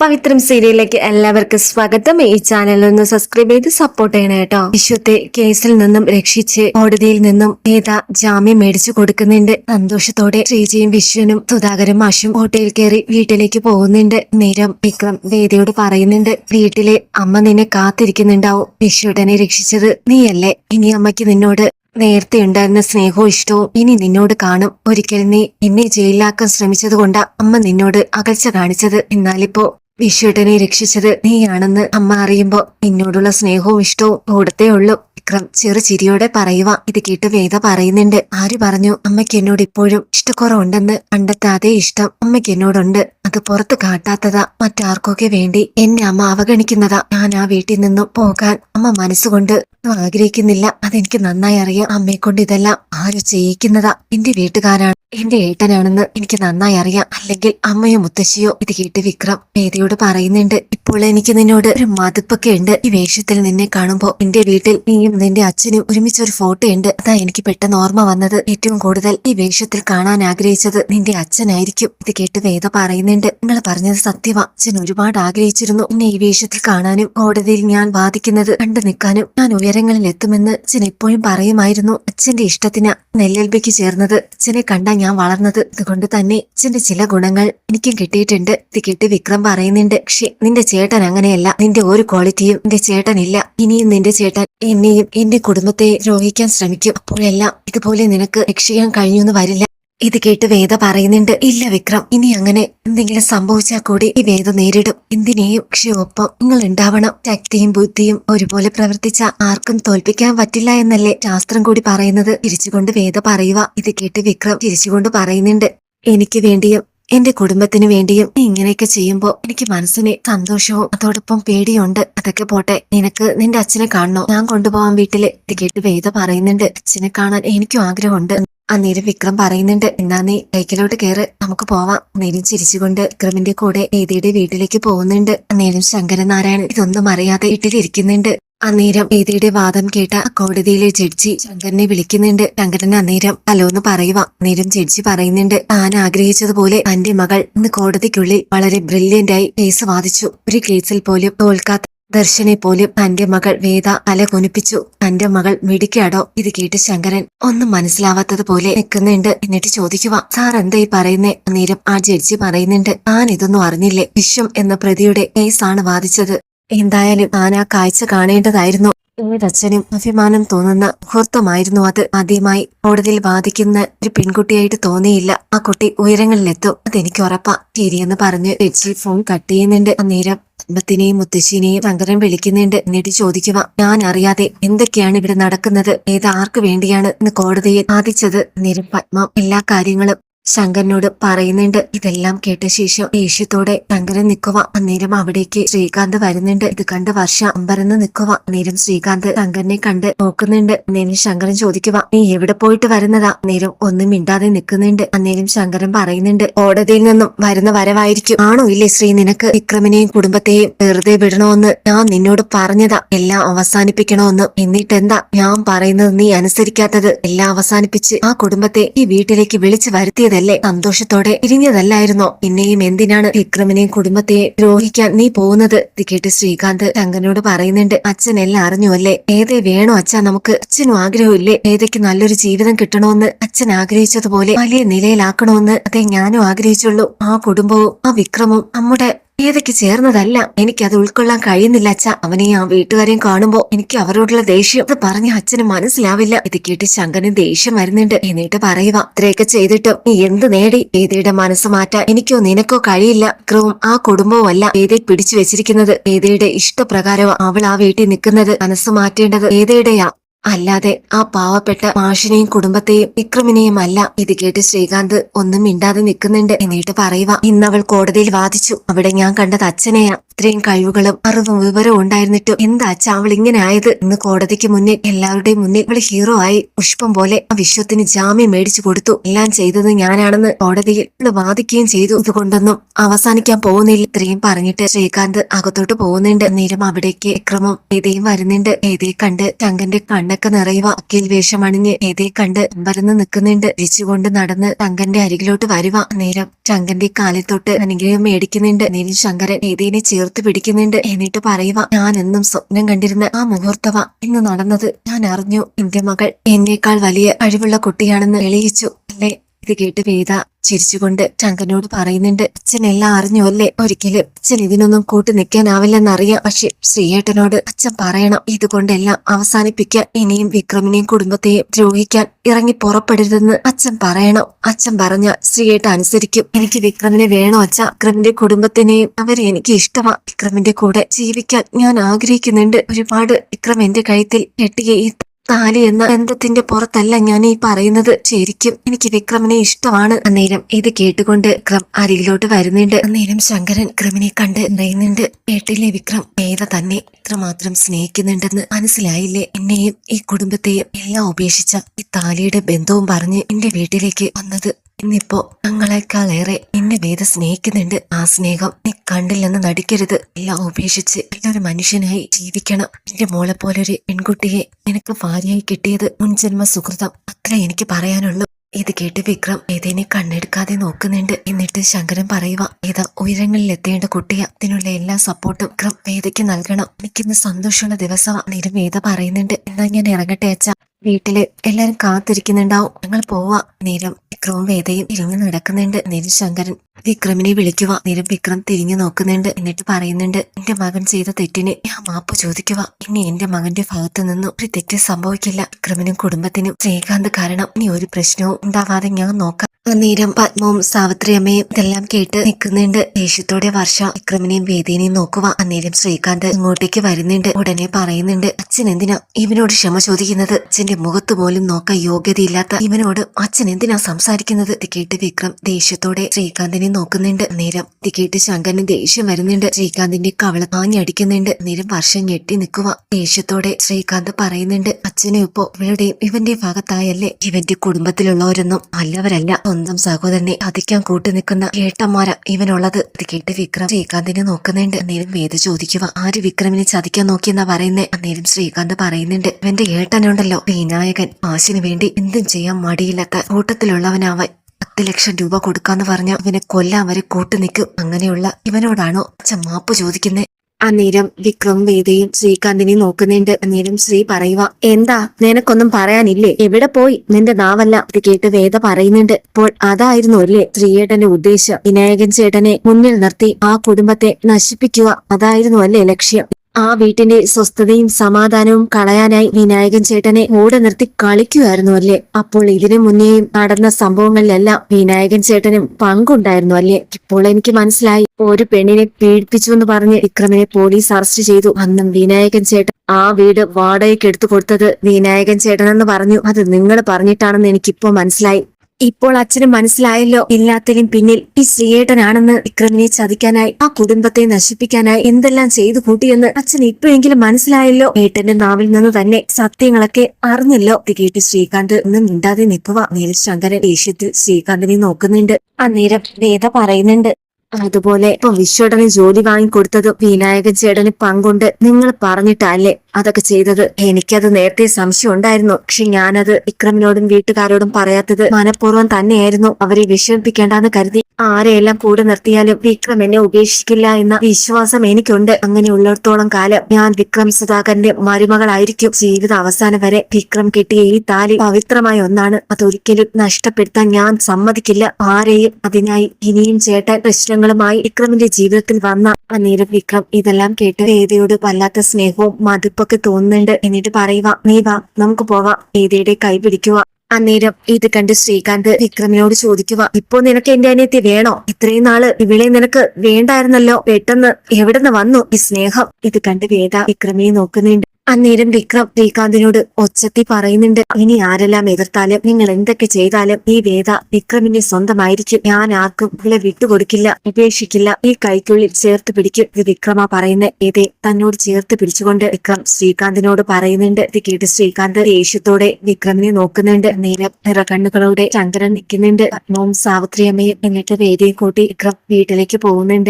പവിത്രം സീരിയലിലേക്ക് എല്ലാവർക്കും സ്വാഗതം. ഈ ചാനൽ ഒന്ന് സബ്സ്ക്രൈബ് ചെയ്ത് സപ്പോർട്ട് ചെയ്യണം കേട്ടോ. വിശ്വത്തെ കേസിൽ നിന്നും രക്ഷിച്ച് കോടതിയിൽ നിന്നും നേത ജാമ്യം മേടിച്ചു കൊടുക്കുന്നുണ്ട്. സന്തോഷത്തോടെ ശ്രീജയും വിശ്വനും സുധാകരൻ മാഷും ഹോട്ടലിൽ കയറി വീട്ടിലേക്ക് പോകുന്നുണ്ട്. നേരം വിക്രം വേദിയോട് പറയുന്നുണ്ട് വീട്ടിലെ അമ്മ നിന്നെ കാത്തിരിക്കുന്നുണ്ടാവും. വിശ്വടനെ രക്ഷിച്ചത് നീയല്ലേ? ഇനി അമ്മയ്ക്ക് നിന്നോട് നേരത്തെ ഉണ്ടായിരുന്ന സ്നേഹവും ഇഷ്ടവും ഇനി നിന്നോട് കാണും. ഒരിക്കൽ നീ എന്നെ ജയിലിലാക്കാൻ ശ്രമിച്ചത് കൊണ്ടാ അമ്മ നിന്നോട് അകൽച്ച കാണിച്ചത്. എന്നാലിപ്പോ വിശ്വട്ടനെ രക്ഷിച്ചത് നീയാണെന്ന് അമ്മ അറിയുമ്പോ നിന്നോടുള്ള സ്നേഹവും ഇഷ്ടവും കൂടത്തേ ഉള്ളൂ വിക്രം ചെറു ചിരിയോടെ പറയുക ഇത് കേട്ട് വേദ പറയുന്നുണ്ട്. ആര് പറഞ്ഞു? അമ്മയ്ക്ക് എന്നോട് ഇപ്പോഴും ഇഷ്ടക്കുറവുണ്ടെന്ന്. കണ്ടെത്താതെ ഇഷ്ടം അമ്മയ്ക്ക് എന്നോടുണ്ട്. അത് പുറത്ത് കാട്ടാത്തതാ. മറ്റാർക്കൊക്കെ വേണ്ടി എന്നെ അമ്മ അവഗണിക്കുന്നതാ. ഞാൻ ആ വീട്ടിൽ നിന്നും പോകാൻ അമ്മ മനസ്സുകൊണ്ട് ആഗ്രഹിക്കുന്നില്ല. അതെനിക്ക് നന്നായി അറിയാം. അമ്മയെ കൊണ്ട് ഇതെല്ലാം ആര് ചെയ്യിക്കുന്നതാ? എന്റെ വീട്ടുകാരാണ് എന്റെ ഏട്ടനാണെന്ന് എനിക്ക് നന്നായി അറിയാം. അല്ലെങ്കിൽ അമ്മയോ മുത്തശ്ശിയോ? ഇത് കേട്ട് വിക്രം വേദിയോട് പറയുന്നുണ്ട്. ഇപ്പോൾ എനിക്ക് നിന്നോട് ഒരു മതിപ്പൊക്കെ ഉണ്ട്. ഈ വേഷത്തിൽ നിന്നെ കാണുമ്പോ എന്റെ വീട്ടിൽ നീയും നിന്റെ അച്ഛനും ഒരുമിച്ച് ഒരു ഫോട്ടോ ഉണ്ട് അതാ എനിക്ക് പെട്ടെന്ന് ഓർമ്മ വന്നത് ഏറ്റവും കൂടുതൽ ഈ വേഷത്തിൽ കാണാൻ ആഗ്രഹിച്ചത് നിന്റെ അച്ഛനായിരിക്കും. ഇത് കേട്ട് വേദ പറയുന്നുണ്ട്. നിങ്ങൾ പറഞ്ഞത് സത്യവാ. അച്ഛൻ ഒരുപാട് ആഗ്രഹിച്ചിരുന്നു എന്നെ ഈ വേഷത്തിൽ കാണാനും കോടതിയിൽ ഞാൻ വാദിക്കുന്നത് കണ്ടു നിൽക്കാനും ഞാൻ ഉയരങ്ങളിൽ എത്തുമെന്ന് അച്ഛൻ എപ്പോഴും പറയുമായിരുന്നു. അച്ഛന്റെ ഇഷ്ടത്തിന് നെല്ലൽബയ്ക്ക് ചേർന്നത്. അച്ഛനെ കണ്ടാ ഞാൻ വളർന്നത്. അതുകൊണ്ട് തന്നെ അച്ഛന്റെ ചില ഗുണങ്ങൾ എനിക്കും കിട്ടിയിട്ടുണ്ട്. ഇത് കേട്ട് വിക്രം പറയുന്നുണ്ട് പക്ഷെ നിന്റെ ചേട്ടൻ അങ്ങനെയല്ല. നിന്റെ ഒരു ക്വാളിറ്റിയും നിന്റെ ചേട്ടനില്ല. ഇനിയും നിന്റെ ചേട്ടൻ എന്നെയും എന്റെ കുടുംബത്തെ ദ്രോഹിക്കാൻ ശ്രമിക്കും. അപ്പോഴെല്ലാം ഇതുപോലെ നിനക്ക് രക്ഷിക്കാൻ കഴിഞ്ഞൊന്നും വരില്ല. ഇത് കേട്ട് വേദ പറയുന്നുണ്ട് ഇല്ല വിക്രം ഇനി അങ്ങനെ എന്തെങ്കിലും സംഭവിച്ചാൽ കൂടി ഈ വേദ നേരിടും. എന്തിനേയും പക്ഷെ ഒപ്പം നിങ്ങൾ ഉണ്ടാവണം ശക്തിയും ബുദ്ധിയും ഒരുപോലെ പ്രവർത്തിച്ച ആർക്കും തോൽപ്പിക്കാൻ പറ്റില്ല എന്നല്ലേ ശാസ്ത്രം കൂടി പറയുന്നത്. തിരിച്ചുകൊണ്ട് വേദ പറയുക. ഇത് കേട്ട് വിക്രം തിരിച്ചുകൊണ്ട് പറയുന്നുണ്ട് എനിക്ക് വേണ്ടിയും എന്റെ കുടുംബത്തിന് വേണ്ടിയും നീ ഇങ്ങനെയൊക്കെ ചെയ്യുമ്പോ എനിക്ക് മനസ്സിന് സന്തോഷവും അതോടൊപ്പം പേടിയുണ്ട്. അതൊക്കെ പോട്ടെ. നിനക്ക് നിന്റെ അച്ഛനെ കാണണോ? ഞാൻ കൊണ്ടുപോവാൻ വീട്ടിൽ ഇത് കേട്ട് വേദ പറയുന്നുണ്ട്. അച്ഛനെ കാണാൻ എനിക്കും ആഗ്രഹമുണ്ട്. അന്നേരം വിക്രം പറയുന്നുണ്ട്. എന്നാ നീ ബൈക്കിലോട്ട് കയറ് നമുക്ക് പോവാം. അന്നേരം ചിരിച്ചുകൊണ്ട് വിക്രമിന്റെ കൂടെ വേദിയുടെ വീട്ടിലേക്ക് പോകുന്നുണ്ട്. അന്നേരം ശങ്കരനാരായണൻ ഇതൊന്നും അറിയാതെ വീട്ടിലിരിക്കുന്നുണ്ട്. അന്നേരം വേദിയുടെ വാദം കേട്ട കോടതിയിലെ ജഡ്ജി ശങ്കരനെ വിളിക്കുന്നുണ്ട്. ശങ്കരൻ അന്നേരം ഹലോ എന്ന് പറയുക. അന്നേരം ജഡ്ജി പറയുന്നുണ്ട് താൻ ആഗ്രഹിച്ചതുപോലെ തന്റെ മകൾ ഇന്ന് കോടതിക്കുള്ളിൽ വളരെ ബ്രില്യന്റ് ആയി കേസ് വാദിച്ചു. ഒരു കേസിൽ പോലും തോൽക്കാത്ത ദർശനെ പോലും തന്റെ മകൾ വേദ അല കുനിപ്പിച്ചു തന്റെ മകൾ മിടിക്കാടോ ഇത് കേട്ട് ശങ്കരൻ ഒന്നും മനസ്സിലാവാത്തതുപോലെ നിൽക്കുന്നുണ്ട്. എന്നിട്ട് ചോദിക്കുക സാർ എന്തായി പറയുന്നേ? അന്നേരം ആ ജഡ്ജി പറയുന്നുണ്ട് താൻ ഇതൊന്നും അറിഞ്ഞില്ലേ? വിശ്വം എന്ന പ്രതിയുടെ കേസാണ് വാദിച്ചത്. എന്തായാലും താൻ ആ കാഴ്ച കാണേണ്ടതായിരുന്നു. ഏതച്ഛനും അഭിമാനം തോന്നുന്ന മുഹൂർത്തമായിരുന്നു അത്. ആദ്യമായി കോടതിയിൽ വാദിക്കുന്ന ഒരു പെൺകുട്ടിയായിട്ട് തോന്നിയില്ല. ആ കുട്ടി ഉയരങ്ങളിലെത്തും. അതെനിക്ക് ഉറപ്പാ. ശരിയെന്ന് പറഞ്ഞ് രജി ഫോൺ കട്ട് ചെയ്യുന്നുണ്ട്. അന്നേരം പത്മത്തിനെയും മുത്തശ്ശിനെയും ശങ്കരൻ വിളിക്കുന്നുണ്ട്. എന്നിട്ട് ചോദിക്കുക ഞാൻ അറിയാതെ എന്തൊക്കെയാണ് ഇവിടെ നടക്കുന്നത്? ഏത് ആർക്ക് വേണ്ടിയാണ് ഇന്ന് കോടതിയിൽ ബാധിച്ചത് അന്നേരം പത്മ എല്ലാ കാര്യങ്ങളും ശങ്കരനോട് പറയുന്നുണ്ട്. ഇതെല്ലാം കേട്ട ശേഷം ദേഷ്യത്തോടെ ശങ്കരൻ നിൽക്കുക അന്നേരം അവിടേക്ക് ശ്രീകാന്ത് വരുന്നുണ്ട്. ഇത് കണ്ട് വർഷ അമ്പരന്ന് നിൽക്കുക അന്നേരം ശ്രീകാന്ത് ശങ്കരനെ കണ്ട് നോക്കുന്നുണ്ട്. അന്നേരം ശങ്കരൻ ചോദിക്കുക നീ എവിടെ പോയിട്ട് വരുന്നതാ? അന്നേരം ഒന്നും മിണ്ടാതെ നിൽക്കുന്നുണ്ട് അന്നേരം ശങ്കരൻ പറയുന്നുണ്ട് കോടതിയിൽ നിന്നും വരുന്ന വരവായിരിക്കും. ആണോ? ഇല്ലേ ശ്രീ നിനക്ക് വിക്രമിനെയും കുടുംബത്തെയും വെറുതെ വിടണമെന്ന് ഞാൻ നിന്നോട് പറഞ്ഞതാ. എല്ലാം അവസാനിപ്പിക്കണോന്ന്. എന്നിട്ട് എന്താ ഞാൻ പറയുന്നത് നീ അനുസരിക്കാത്തത്? എല്ലാം അവസാനിപ്പിച്ച് ആ കുടുംബത്തെ ഈ വീട്ടിലേക്ക് വിളിച്ചു വരുത്തിയതല്ലേ സന്തോഷത്തോടെ തിരിഞ്ഞതല്ലായിരുന്നോ പിന്നെയും എന്തിനാണ് വിക്രമിനെയും കുടുംബത്തെയും ദ്രോഹിക്കാൻ നീ പോകുന്നത്? കേട്ട് ശ്രീകാന്ത് ശങ്കരനോട് പറയുന്നുണ്ട് അച്ഛൻ എല്ലാം അറിഞ്ഞു അല്ലേ? ഏതേ വേണോ അച്ഛാ നമുക്ക് അച്ഛനും ആഗ്രഹമില്ലേ ഏതയ്ക്ക് നല്ലൊരു ജീവിതം കിട്ടണമെന്ന് അച്ഛൻ ആഗ്രഹിച്ചതുപോലെ വലിയ നിലയിലാക്കണമെന്ന് അതേ ഞാനും ആഗ്രഹിച്ചുള്ളൂ. ആ കുടുംബവും ആ വിക്രമവും നമ്മുടെ ഏതൊക്കെ ചേർന്നതല്ല. എനിക്കത് ഉൾക്കൊള്ളാൻ കഴിയുന്നില്ല അച്ഛ. അവനെ ആ വീട്ടുകാരെയും കാണുമ്പോ എനിക്ക് അവരോടുള്ള ദേഷ്യം. അത് പറഞ്ഞ അച്ഛന് മനസ്സിലാവില്ല. ഇത് കേട്ട് ശങ്കരന് ദേഷ്യം വരുന്നുണ്ട്. എന്നിട്ട് പറയുക ഇത്രയൊക്കെ ചെയ്തിട്ടും നീ എന്ത് നേടി? വേദയുടെ മനസ്സ് മാറ്റാൻ എനിക്കോ നിനക്കോ കഴിയില്ല. വിക്രവും ആ കുടുംബവും അല്ല വേദയെ പിടിച്ചു വെച്ചിരിക്കുന്നത്. വേദയുടെ ഇഷ്ടപ്രകാരവും അവൾ ആ വീട്ടിൽ നിൽക്കുന്നത്. മനസ്സ് മാറ്റേണ്ടത് വേദയുടെയാ അല്ലാതെ ആ പാവപ്പെട്ട മാഷിനെയും കുടുംബത്തെയും വിക്രമിനെയും അല്ല ഇത് കേട്ട് ശ്രീകാന്ത് ഒന്നും മിണ്ടാതെ നിൽക്കുന്നുണ്ട്. എന്നിട്ട് പറയുക ഇന്നവൾ കോടതിയിൽ വാദിച്ചു. അവിടെ ഞാൻ കണ്ടത് അച്ഛനെയാ. ഇത്രയും കഴിവുകളും അറിവും വിവരവും ഉണ്ടായിരുന്നിട്ടും എന്താ അച്ഛാ അവൾ ഇങ്ങനെ ആയത്? ഇന്ന് കോടതിക്ക് മുന്നിൽ എല്ലാവരുടെയും മുന്നിൽ അവൾ ഹീറോ ആയി പുഷ്പം പോലെ ആ വിശ്വത്തിന് ജാമ്യം മേടിച്ചു കൊടുത്തു. എല്ലാം ചെയ്തത് ഞാനാണെന്ന് കോടതിയിൽ വാദിക്കുകയും ചെയ്തു. ഇതുകൊണ്ടൊന്നും അവസാനിക്കാൻ പോകുന്നില്ല. ഇത്രയും പറഞ്ഞിട്ട് ശ്രീകാന്ത് അകത്തോട്ട് പോകുന്നുണ്ട്. നേരം അവിടേക്ക് വിക്രമം ഏതേയും വരുന്നുണ്ട്. ഏതേ കണ്ട് തങ്കന്റെ കണ്ണൊക്കെ നിറയുക. അക്കീൽ വേഷം അണിഞ്ഞ് ഏതേ കണ്ട് അമ്പരന്ന് നിൽക്കുന്നുണ്ട്. തിരിച്ചുകൊണ്ട് നടന്ന് തങ്കന്റെ അരികിലോട്ട് വരുവ നേരം ശങ്കന്റെ കാലിൽ തൊട്ട് അനുഗ്രഹം മേടിക്കുന്നുണ്ട്. നേരം ശങ്കരൻ ഏതേനെ ചേർത്ത് പിടിക്കുന്നുണ്ട്. എന്നിട്ട് പറയുക ഞാൻ എന്നും സ്വപ്നം കണ്ടിരുന്ന ആ മുഹൂർത്തവ ഇന്ന് നടന്നത്. ഞാൻ അറിഞ്ഞു എന്റെ മകൾ എന്നേക്കാൾ വലിയ കഴിവുള്ള കുട്ടിയാണെന്ന് തെളിയിച്ചു അല്ലേ? ഇത് കേട്ട് വേദ ചിരിച്ചുകൊണ്ട് ടങ്കനോട് പറയുന്നുണ്ട് അച്ഛൻ എല്ലാം അറിഞ്ഞു അല്ലേ ഒരിക്കലും? അച്ഛൻ ഇതിനൊന്നും കൂട്ടി നിൽക്കാനാവില്ലെന്നറിയാം. പക്ഷെ ശ്രീയേട്ടനോട് അച്ഛൻ പറയണം ഇതുകൊണ്ടെല്ലാം അവസാനിപ്പിക്കാൻ ഇനിയും വിക്രമിനെയും കുടുംബത്തെയും ദ്രോഹിക്കാൻ ഇറങ്ങി പുറപ്പെടരുതെന്ന് അച്ഛൻ പറയണം. അച്ഛൻ പറഞ്ഞ ശ്രീയേട്ട അനുസരിക്കും. എനിക്ക് വിക്രമിനെ വേണോ അച്ഛ? വിക്രമിന്റെ കുടുംബത്തിനെയും അവരെ എനിക്ക് ഇഷ്ടമാ. വിക്രമിന്റെ കൂടെ ജീവിക്കാൻ ഞാൻ ആഗ്രഹിക്കുന്നുണ്ട്. ഒരുപാട് വിക്രം എന്റെ കഴുത്തിൽ കെട്ടിയ ഈ താലി എന്ന ബന്ധത്തിന്റെ പുറത്തല്ല ഞാൻ ഈ പറയുന്നത്. ശരിക്കും എനിക്ക് വിക്രമിനെ ഇഷ്ടമാണ്. അന്നേരം ഇത് കേട്ടുകൊണ്ട് വിക്രം അരികിലോട്ട് വരുന്നുണ്ട്. അന്നേരം ശങ്കരൻ വിക്രമിനെ കണ്ട് പറയുന്നുണ്ട് കേട്ടില്ലേ വിക്രം ഏത തന്നെ ഇത്രമാത്രം സ്നേഹിക്കുന്നുണ്ടെന്ന് മനസ്സിലായില്ലേ? എന്നെയും ഈ കുടുംബത്തെയും എല്ലാം ഉപേക്ഷിച്ച ഈ താലിയുടെ ബന്ധവും പറഞ്ഞ് എന്റെ വീട്ടിലേക്ക് വന്നത് ഇന്നിപ്പോ തങ്ങളെക്കാളേറെ എന്നെ വേദ സ്നേഹിക്കുന്നുണ്ട്. ആ സ്നേഹം നീ കണ്ടില്ലെന്ന് നടിക്കരുത്. എല്ലാം ഉപേക്ഷിച്ച് നല്ലൊരു മനുഷ്യനായി ജീവിക്കണം. എന്റെ മോളെ പോലൊരു പെൺകുട്ടിയെ നിനക്ക് ഭാര്യയായി കിട്ടിയത് മുൻജന്മ സുഹൃതം. അത്ര എനിക്ക് പറയാനുള്ളൂ. ഇത് കേട്ട് വിക്രം ഏതേനെ കണ്ണെടുക്കാതെ നോക്കുന്നുണ്ട്. എന്നിട്ട് ശങ്കരൻ പറയുക ഏതാ ഉയരങ്ങളിൽ എത്തേണ്ട കുട്ടിയ. അതിനുള്ള എല്ലാ സപ്പോർട്ടും വിക്രം വേദയ്ക്ക് നൽകണം. എനിക്കിന്ന് സന്തോഷമുള്ള ദിവസമാ. നേരം വേദ പറയുന്നുണ്ട് എന്നാ ഞാൻ ഇറങ്ങട്ടെ അച്ഛ. വീട്ടിൽ എല്ലാരും കാത്തിരിക്കുന്നുണ്ടാവും. ഞങ്ങൾ പോവാ. നേരം വിക്രവും വേദയും തിരിഞ്ഞു നടക്കുന്നുണ്ട്. നേരം ശങ്കരൻ വിക്രമിനെ വിളിക്കുക നേരം വിക്രം തിരിഞ്ഞു നോക്കുന്നുണ്ട്. എന്നിട്ട് പറയുന്നുണ്ട് എന്റെ മകൻ ചെയ്ത തെറ്റിനെ മാപ്പ് ചോദിക്കുക ഇനി എന്റെ മകന്റെ ഭാഗത്തു നിന്നും ഒരു തെറ്റ് സംഭവിക്കില്ല. വിക്രമിനും കുടുംബത്തിനും ശ്രീകാന്ത് കാരണം ഇനി ഒരു പ്രശ്നവും ഉണ്ടാവാതെ ഞാൻ നോക്കാം. അന്നേരം പത്മവും സാവിത്രി അമ്മയും ഇതെല്ലാം കേട്ട് നിൽക്കുന്നുണ്ട്. ദേഷ്യത്തോടെ വർഷ വിക്രമിനെയും വേദിനെയും നോക്കുക അന്നേരം ശ്രീകാന്ത് ഇങ്ങോട്ടേക്ക് വരുന്നുണ്ട്. ഉടനെ പറയുന്നുണ്ട് അച്ഛൻ എന്തിനാ ഇവനോട് ക്ഷമ ചോദിക്കുന്നത്? അച്ഛന്റെ മുഖത്ത് പോലും നോക്കാൻ യോഗ്യതയില്ലാത്ത ഇവനോട് അച്ഛൻ എന്തിനാ സംസാരിക്കുന്നത്? ഇത് കേട്ട് വിക്രം ദേഷ്യത്തോടെ ശ്രീകാന്തിനെ നോക്കുന്നുണ്ട്. നേരം ഇത് കേട്ട് ശങ്കരന് ദേഷ്യം വരുന്നുണ്ട്. ശ്രീകാന്തിന്റെ കവള ആഞ്ഞടിക്കുന്നുണ്ട് നേരം വർഷം ഞെട്ടി നിൽക്കുക. ദേഷ്യത്തോടെ ശ്രീകാന്ത് പറയുന്നുണ്ട് അച്ഛനും ഇപ്പോ ഇവളുടെയും ഇവന്റെ ഭാഗത്തായല്ലേ? ഇവന്റെ കുടുംബത്തിലുള്ളവരൊന്നും നല്ലവരല്ല. സ്വന്തം സഹോദരനെ അധികം കൂട്ടി നിൽക്കുന്ന ഏട്ടന്മാരാ ഇവനുള്ളത്. അത് കേട്ട് വിക്രം ശ്രീകാന്തിനെ നോക്കുന്നുണ്ട്. അന്നേരം വേദ ചോദിക്കുക ആര് വിക്രമിനെ ചതിക്കാൻ നോക്കിയെന്നാ പറയുന്നേ? അന്നേരം ശ്രീകാന്ത് പറയുന്നുണ്ട് ഇവന്റെ ഏട്ടനുണ്ടല്ലോ വിനായകൻ. ആശിന് വേണ്ടി എന്തും ചെയ്യാൻ മടിയില്ലാത്ത കൂട്ടത്തിലുള്ളവനാവൻ പത്ത് ലക്ഷം രൂപ കൊടുക്കാന്ന് പറഞ്ഞ ഇവനെ കൊല്ലാൻ വരെ കൂട്ടു നിൽക്കും അങ്ങനെയുള്ള ഇവനോടാണോ അച്ഛൻ മാപ്പ് ചോദിക്കുന്നേ? അന്നേരം വിക്രം വേദയും ശ്രീകാന്തിനെ നോക്കുന്നുണ്ട്. അന്നേരം ശ്രീ പറയുക എന്താ? നിനക്കൊന്നും പറയാനില്ലേ? എവിടെ പോയി? നിന്റെ നാവല്ല. ഇത് കേട്ട് വേദ പറയുന്നുണ്ട്. അപ്പോൾ അതായിരുന്നു അല്ലേ ശ്രീയേട്ടന്റെ ഉദ്ദേശം. വിനായകൻ ചേട്ടനെ മുന്നിൽ നിർത്തി ആ കുടുംബത്തെ നശിപ്പിക്കുക. അതായിരുന്നു അല്ലേ ലക്ഷ്യം. ആ വീട്ടിന്റെ സ്വസ്ഥതയും സമാധാനവും കളയാനായി വിനായകൻ ചേട്ടനെ ഓടെ നിർത്തി കളിക്കുമായിരുന്നു അല്ലേ? അപ്പോൾ ഇതിനു മുന്നേയും നടന്ന സംഭവങ്ങളിലെല്ലാം വിനായകൻ ചേട്ടനും പങ്കുണ്ടായിരുന്നു അല്ലേ? ഇപ്പോൾ എനിക്ക് മനസ്സിലായി. ഒരു പെണ്ണിനെ പീഡിപ്പിച്ചു എന്ന് പറഞ്ഞ് വിക്രമിനെ പോലീസ് അറസ്റ്റ് ചെയ്തു. അന്നും വിനായകൻ ചേട്ടൻ ആ വീട് വാടകയ്ക്ക് എടുത്തു കൊടുത്തത് വിനായകൻ ചേട്ടനെന്ന് പറഞ്ഞു. അത് നിങ്ങൾ പറഞ്ഞിട്ടാണെന്ന് എനിക്കിപ്പോ മനസ്സിലായി. ഇപ്പോൾ അച്ഛന് മനസ്സിലായല്ലോ എല്ലാത്തിനും പിന്നിൽ ഈ ശ്രീയേട്ടനാണെന്ന് വിക്രമിനെ ചതിക്കാനായി ആ കുടുംബത്തെ നശിപ്പിക്കാനായി എന്തെല്ലാം ചെയ്തു കൂട്ടിയെന്ന് അച്ഛൻ ഇപ്പോഴെങ്കിലും മനസ്സിലായല്ലോ. ഏട്ടന്റെ നാവിൽ നിന്ന് തന്നെ സത്യങ്ങളൊക്കെ അറിഞ്ഞല്ലോ. ഇത് കേട്ട് ശ്രീകാന്ത് ഒന്നും മിണ്ടാതെ നിൽക്കുക മേൽശങ്കരൻ ശങ്കരൻ ദേഷ്യത്തിൽ ശ്രീകാന്തിനെ നോക്കുന്നുണ്ട്. അന്നേരം വേദ പറയുന്നുണ്ട് അതുപോലെ ഇപ്പൊ വിശ്വടന് ജോലി വാങ്ങിക്കൊടുത്തതും വിനായകൻ ചേട്ടന് പങ്കുണ്ട്. നിങ്ങൾ പറഞ്ഞിട്ടല്ലേ അതൊക്കെ ചെയ്തത്? എനിക്കത് നേരത്തെ സംശയം ഉണ്ടായിരുന്നു. പക്ഷെ ഞാനത് വിക്രമിനോടും വീട്ടുകാരോടും പറയാത്തത് മനഃപൂർവം തന്നെയായിരുന്നു. അവരെ വിഷമിപ്പിക്കേണ്ടെന്ന് കരുതി ആരെയെല്ലാം കൂടെ നിർത്തിയാലും വിക്രം എന്നെ ഉപേക്ഷിക്കില്ല എന്ന വിശ്വാസം എനിക്കുണ്ട്. അങ്ങനെയുള്ളിടത്തോളം കാലം ഞാൻ വിക്രം സുധാകരന്റെ മരുമകളായിരിക്കും. ജീവിത അവസാനം വരെ വിക്രം കിട്ടിയ ഈ താലി പവിത്രമായ ഒന്നാണ്. അതൊരിക്കലും നഷ്ടപ്പെടുത്താൻ ഞാൻ സമ്മതിക്കില്ല. ആരെയും അതിനായി ഇനിയും ചേട്ടൻ പ്രശ്നങ്ങളുമായി വിക്രമിന്റെ ജീവിതത്തിൽ വന്ന അന്നേരം വിക്രം ഇതെല്ലാം കേട്ട് വേദയോട് വല്ലാത്ത സ്നേഹവും മതിപ്പൊക്കെ തോന്നുന്നുണ്ട്. എന്നിട്ട് പറയുക നീ വാ നമുക്ക് പോവാം. വേദയുടെ കൈ പിടിക്കുക. അന്നേരം ഇത് കണ്ട് ശ്രീകാന്ത് വിക്രമിനോട് ചോദിക്കുക ഇപ്പൊ നിനക്ക് എന്റെ അനിയത്തി വേണോ? ഇത്രയും നാൾ ഇവിടെ നിനക്ക് വേണ്ടായിരുന്നല്ലോ. പെട്ടെന്ന് എവിടെന്ന് വന്നു ഈ സ്നേഹം? ഇത് കണ്ട് വേദ വിക്രമിനെ നോക്കുന്നുണ്ട്. അന്നേരം വിക്രം ശ്രീകാന്തിനോട് ഒച്ചത്തി പറയുന്നുണ്ട് ഇനി ആരെല്ലാം എതിർത്താലും നിങ്ങൾ എന്തൊക്കെ ചെയ്താലും ഈ വേദ വിക്രമിന്റെ സ്വന്തമായിരിക്കും. ഞാൻ ആർക്കും ഇവളെ വിട്ടുകൊടുക്കില്ല ഉപേക്ഷിക്കില്ല. ഈ കൈക്കുള്ളിൽ ചേർത്ത് പിടിക്കും. ഇത് വിക്രമ പറയുന്ന. ഏതേ തന്നോട് ചേർത്ത് പിടിച്ചുകൊണ്ട് വിക്രം ശ്രീകാന്തിനോട് പറയുന്നുണ്ട്. ഇത് കേട്ട് ശ്രീകാന്ത് ദേഷ്യത്തോടെ വിക്രമിനെ നോക്കുന്നുണ്ട്. നേരം നിറ കണ്ണുകളോടെ ചന്ദ്രൻ നിൽക്കുന്നുണ്ട്. പത്മവും സാവിത്രിയമ്മയും എന്നിട്ട് വേദിയെ കൂട്ടി വിക്രം വീട്ടിലേക്ക് പോകുന്നുണ്ട്.